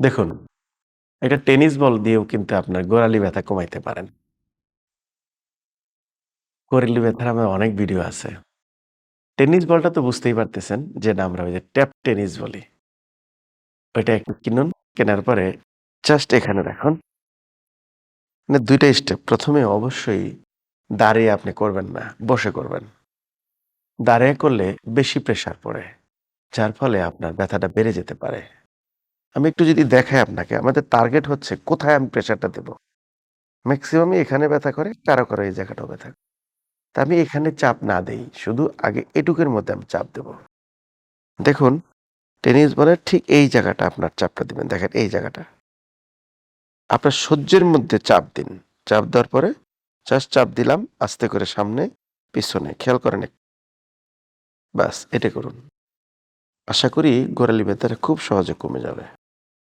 দেখুন, একটা tennis ball দিয়েও কিন্তু আপনার গোড়ালি ব্যথা কমাইতে পারেন। গোড়ালি ব্যথার আমার অনেক ভিডিও আছে। টেনিস বলটা তো বুঝতেই পারতেছেন যেটা আমরা ওই যে ট্যাপ টেনিস বলি। ওইটা একটু কিনুন। কেনার পরে জাস্ট এখানে রাখুন। মানে দুইটা স্টেপ। প্রথমে অবশ্যই দাঁড়িয়ে আপনি করবেন না, বসে করবেন। দাঁড়িয়ে করলে বেশি প্রেশার পড়ে। যার ফলে আপনার ব্যথাটা বেড়ে যেতে পারে। আমি একটু যদি দেখাই আপনাকে, আমাদের টার্গেট হচ্ছে কোথায় আমি প্রেশারটা দেব। মেক্সিমামই এখানে ব্যথা করে, কারও, কারও এই জায়গাটাও ব্যথা করে। তা আমি এখানে চাপ না দেই। শুধু আগে এটুকের মধ্যে আমি চাপ দেব। দেখুন, টেনিস বলের ঠিক এই জায়গাটা আপনার চাপটা দিবেন। দেখেন এই জায়গাটা। আপনার সহ্যের মধ্যে চাপ দিন। চাপ দেওয়ার পরে জাস্ট চাপ দিলাম আস্তে করে সামনে, পিছনে। খেয়াল করেন ব্যাস এটা করুন। আশা করি গোড়ালি ব্যথাটা খুব সহজে কমে যাবে।